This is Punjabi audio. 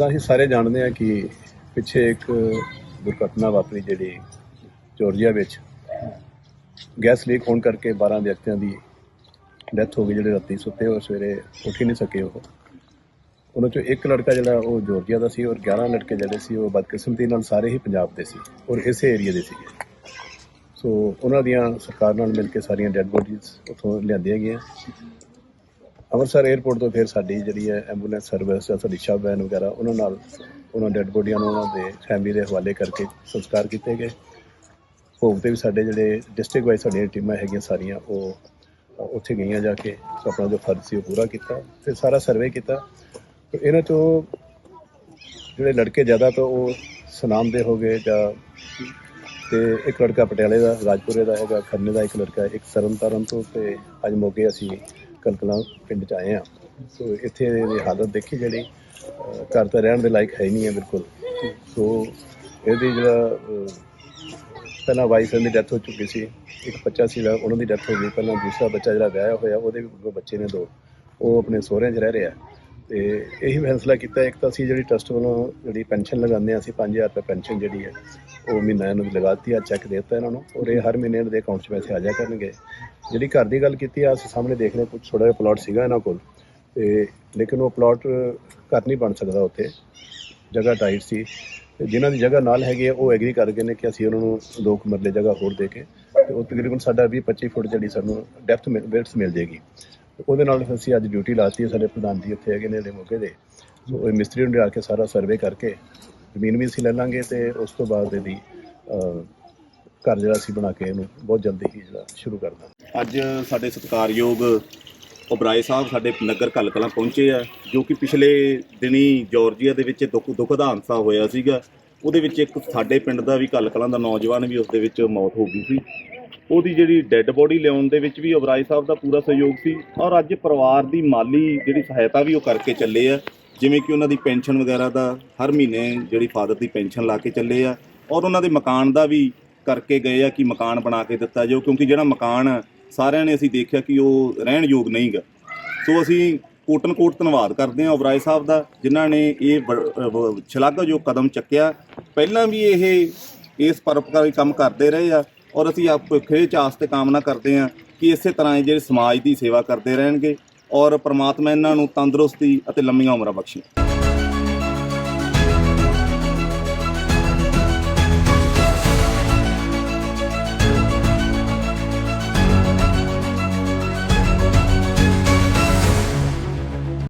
ਜਿੱਦਾਂ ਅਸੀਂ ਸਾਰੇ ਜਾਣਦੇ ਹਾਂ ਕਿ ਪਿੱਛੇ ਇੱਕ ਦੁਰਘਟਨਾ ਵਾਪਰੀ ਜਿਹੜੀ ਜੋਰਜੀਆ ਵਿੱਚ। ਗੈਸ ਲੀਕ ਹੋਣ ਕਰਕੇ 12 ਵਿਅਕਤੀਆਂ ਦੀ ਡੈਥ ਹੋ ਗਈ ਜਿਹੜੇ ਰਾਤੀ ਸੁੱਤੇ ਹੋਏ ਸਵੇਰੇ ਉੱਠ ਹੀ ਨਹੀਂ ਸਕੇ ਉਹ। ਉਹਨਾਂ ਚੋਂ ਇੱਕ ਲੜਕਾ ਜਿਹੜਾ ਉਹ ਜੋਰਜੀਆ ਦਾ ਸੀ ਔਰ 11 ਲੜਕੇ ਜਿਹੜੇ ਸੀ ਉਹ ਬਦਕਿਸਮਤੀ ਨਾਲ ਸਾਰੇ ਹੀ ਪੰਜਾਬ ਦੇ ਸੀ ਔਰ ਇਸੇ ਏਰੀਆ ਦੇ ਸੀਗੇ। ਸੋ ਉਹਨਾਂ ਦੀਆਂ ਸਰਕਾਰ ਨਾਲ ਮਿਲ ਕੇ ਸਾਰੀਆਂ ਡੈੱਡ ਬੋਡੀਜ਼ ਉੱਥੋਂ ਲਿਆਂਦੀਆਂ ਗਈਆਂ। ਅੰਮ੍ਰਿਤਸਰ 에ਅਰਪੋਰਟ ਤੋਂ ਫਿਰ ਸਾਡੀ ਜਿਹੜੀ ਹੈ ਐਂਬੂਲੈਂਸ ਸਰਵਿਸ ਜਾਂ ਸਾਡੀ ਸ਼ਵ ਵੈਨ ਵਗੈਰਾ, ਉਹਨਾਂ ਨਾਲ ਉਹਨਾਂ ਡੈੱਡ ਬੋਡੀਆਂ ਨੂੰ ਉਹਨਾਂ ਦੇ ਫੈਮਿਲੀ ਦੇ ਹਵਾਲੇ ਕਰਕੇ ਸੰਸਕਾਰ ਕੀਤੇ ਗਏ। ਭੋਗ ਤੇ ਵੀ ਸਾਡੇ ਜਿਹੜੇ ਡਿਸਟ੍ਰਿਕਟ ਵਾਈਜ਼ ਸਾਡੀਆਂ ਟੀਮਾਂ ਹੈਗੀਆਂ ਸਾਰੀਆਂ, ਉਹ ਉੱਥੇ ਗਈਆਂ ਜਾ ਕੇ। ਆਪਣਾ ਜੋ ਫਰਜ਼ ਸੀ ਉਹ ਪੂਰਾ ਕੀਤਾ, ਫਿਰ ਸਾਰਾ ਸਰਵੇ ਕੀਤਾ। ਤੇ ਇਹਨਾਂ ਚੋਂ ਜਿਹੜੇ ਲੜਕੇ ਜ਼ਿਆਦਾ ਤਾਂ ਉਹ ਸਨਾਮ ਦੇ ਹੋ ਗਏ ਜਾਂ ਤੇ ਇੱਕ ਲੜਕਾ ਪਟਿਆਲੇ ਦਾ, ਰਾਜਪੁਰੇ ਦਾ ਹੈਗਾ, ਖੰਨੇ ਦਾ ਇੱਕ ਲੜਕਾ, ਇੱਕ ਤਰਨਤਾਰਨ ਤੋਂ ਤੇ ਅੱਜ ਮੋਗੇ ਅਸੀਂ ਕਲਕਲਾਂ ਪਿੰਡ ਚ ਆਏ ਆ। ਸੋ ਇੱਥੇ ਦੀ ਹਾਲਤ ਦੇਖੀ ਜਿਹੜੀ ਘਰ ਤਾਂ ਰਹਿਣ ਦੇ ਲਾਇਕ ਹੈ ਹੀ ਨਹੀਂ ਹੈ ਬਿਲਕੁਲ। ਸੋ ਇਹਦੀ ਜਿਹੜਾ ਪਹਿਲਾਂ ਵਾਈਫ ਦੀ ਡੈਥ ਹੋ ਚੁੱਕੀ ਸੀ, ਇੱਕ ਬੱਚਾ ਸੀ ਉਹਨਾਂ ਦੀ ਡੈਥ ਹੋ ਗਈ। ਪਹਿਲਾਂ ਦੂਸਰਾ ਬੱਚਾ ਜਿਹੜਾ ਵਿਆਹਿਆ ਹੋਇਆ, ਉਹਦੇ ਵੀ ਬੱਚੇ ਨੇ ਦੋ। ਉਹ ਆਪਣੇ ਸਹੁਰਿਆਂ 'ਚ ਰਹਿ ਰਿਹਾ। ਤੇ ਇਹੀ ਫੈਸਲਾ ਕੀਤਾ, ਇੱਕ ਤਾਂ ਅਸੀਂ ਜਿਹੜੀ ਟਰਸਟ ਵੱਲੋਂ ਜਿਹੜੀ ਪੈਨਸ਼ਨ ਲਗਾਉਂਦੇ ਹਾਂ, ਅਸੀਂ 5000 ਰੁਪਏ ਪੈਨਸ਼ਨ ਜਿਹੜੀ ਹੈ, ਉਹ ਮਹੀਨਾ ਇਹਨਾਂ ਨੂੰ ਲਗਾਤੀ ਆ ਚੈੱਕ ਦਿੱਤਾ ਇਹਨਾਂ ਨੂੰ, ਔਰ ਇਹ ਹਰ ਮਹੀਨੇ ਇਹਨਾਂ ਦੇ ਅਕਾਊਂਟ 'ਚ ਪੈਸੇ ਆ ਜਾ ਕਰਨਗੇ। ਜਿਹੜੀ ਘਰ ਦੀ ਗੱਲ ਕੀਤੀ ਆ ਅਸੀਂ ਸਾਹਮਣੇ ਦੇਖ ਰਹੇ ਕੁਝ ਥੋੜਾ ਜਿਹਾ ਪਲਾਟ ਸੀਗਾ ਇਹਨਾਂ ਕੋਲ, ਤੇ ਲੇਕਿਨ ਉਹ ਪਲਾਟ ਘਰ ਨਹੀਂ ਬਣ ਸਕਦਾ ਉੱਥੇ। ਜਗ੍ਹਾ ਟਾਈਟ ਸੀ। ਤੇ ਜਿਨ੍ਹਾਂ ਦੀ ਜਗ੍ਹਾ ਨਾਲ ਹੈਗੀ ਹੈ, ਉਹ ਐਗਰੀ ਕਰ ਗਏ ਨੇ ਕਿ ਅਸੀਂ ਉਹਨਾਂ ਨੂੰ ਦੋ ਕੁ ਮਰਲੇ ਜਗ੍ਹਾ ਹੋਰ ਦੇ ਕੇ, ਤੇ ਉਹ ਤਕਰੀਬਨ ਸਾਡਾ 20 25 ਫੁੱਟ ਜਿਹੜੀ ਸਾਨੂੰ ਡੈਪਥ ਵਿਡਥ ਮਿਲ ਜੇਗੀ ਉਹਦੇ ਨਾਲ ਅਸੀਂ ਅੱਜ ਡਿਊਟੀ ਲਾਤੀ ਹੈ, ਸਾਡੇ ਪ੍ਰਧਾਨ ਜੀ ਇੱਥੇ ਹੈਗੇ ਨੇ ਜਿਹੜੇ ਮੌਕੇ ਦੇ। ਸੋ ਉਹ ਮਿਸਤਰੀ ਨੂੰ ਲਿਆ ਕੇ ਸਾਰਾ ਸਰਵੇ ਕਰਕੇ ਜ਼ਮੀਨ ਵੀ ਅਸੀਂ ਲੈ ਲਾਂਗੇ ਤੇ ਉਸ ਤੋਂ ਬਾਅਦ ਇਹਦੀ ਘਰ ਜਿਹੜਾ ਅਸੀਂ ਬਣਾ ਕੇ ਇਹਨੂੰ ਬਹੁਤ ਜਲਦੀ ਹੀ ਜਿਹੜਾ ਸ਼ੁਰੂ ਕਰ ਦਾਂਗੇ। ਅੱਜ ਸਾਡੇ ਸਤਿਕਾਰਯੋਗ ਉਬਰਾਏ ਸਾਹਿਬ ਸਾਡੇ ਨਗਰ ਕਲਕਲਾਂ ਪਹੁੰਚੇ ਆ, ਜੋ ਕਿ ਪਿਛਲੇ ਦਿਨੀ ਜਾਰਜੀਆ ਦੇ ਵਿੱਚ ਦੁੱਖ ਦੁੱਖ ਦਾ ਹਾਦਸਾ ਹੋਇਆ ਸੀਗਾ। ਉਹਦੇ ਵਿੱਚ ਇੱਕ ਸਾਡੇ ਪਿੰਡ ਦਾ ਵੀ ਕਲਕਲਾਂ ਦਾ ਨੌਜਵਾਨ ਵੀ ਉਸ ਦੇ ਵਿੱਚ ਮੌਤ ਹੋ ਗਈ ਸੀ। ਉਹਦੀ ਜਿਹੜੀ ਡੈੱਡ ਬੋਡੀ ਲਿਆਉਣ ਦੇ ਵਿੱਚ ਵੀ ਓਬਰਾਏ ਸਾਹਿਬ ਦਾ ਪੂਰਾ ਸਹਿਯੋਗ ਸੀ ਔਰ ਅੱਜ ਪਰਿਵਾਰ ਦੀ ਮਾਲੀ ਜਿਹੜੀ ਸਹਾਇਤਾ ਵੀ ਉਹ ਕਰਕੇ ਚੱਲੇ ਆ ਜਿਵੇਂ ਕਿ ਉਹਨਾਂ ਦੀ ਪੈਨਸ਼ਨ ਵਗੈਰਾ ਦਾ ਹਰ ਮਹੀਨੇ ਜਿਹੜੀ ਫਾਦਰ ਦੀ ਪੈਨਸ਼ਨ ਲਾ ਕੇ ਚੱਲੇ ਆ ਔਰ ਉਹਨਾਂ ਦੇ ਮਕਾਨ ਦਾ ਵੀ ਕਰਕੇ ਗਏ ਆ ਕਿ ਮਕਾਨ ਬਣਾ ਕੇ ਦਿੱਤਾ ਜਾਓ ਕਿਉਂਕਿ ਜਿਹੜਾ ਮਕਾਨ ਆ, ਸਾਰਿਆਂ ਨੇ ਅਸੀਂ ਦੇਖਿਆ ਕਿ ਉਹ ਰਹਿਣ ਯੋਗ ਨਹੀਂਗਾ। ਸੋ ਅਸੀਂ ਕੋਟਨ ਕੋਟ ਧੰਨਵਾਦ ਕਰਦੇ ਹਾਂ ਓਬਰਾਏ ਸਾਹਿਬ ਦਾ ਜਿਨ੍ਹਾਂ ਨੇ ਇਹ ਸ਼ਲਾਘਾਯੋਗ ਕਦਮ ਚੱਕਿਆ। ਪਹਿਲਾਂ ਵੀ ਇਹ ਇਸ ਪਰਉਪਕਾਰੀ ਕੰਮ ਕਰਦੇ ਰਹੇ ਆ ਔਰ ਅਸੀਂ ਆਪ ਖੇਚ ਆਸ ਤੇ ਕਾਮਨਾ ਕਰਦੇ ਹਾਂ ਕਿ ਇਸੇ ਤਰ੍ਹਾਂ ਇਹ ਜਿਹੜੇ ਸਮਾਜ ਦੀ ਸੇਵਾ ਕਰਦੇ ਰਹਿਣਗੇ ਔਰ ਪ੍ਰਮਾਤਮਾ ਇਹਨਾਂ ਨੂੰ ਤੰਦਰੁਸਤੀ ਅਤੇ ਲੰਮੀਆਂ ਉਮਰਾਂ ਬਖਸ਼ੇ।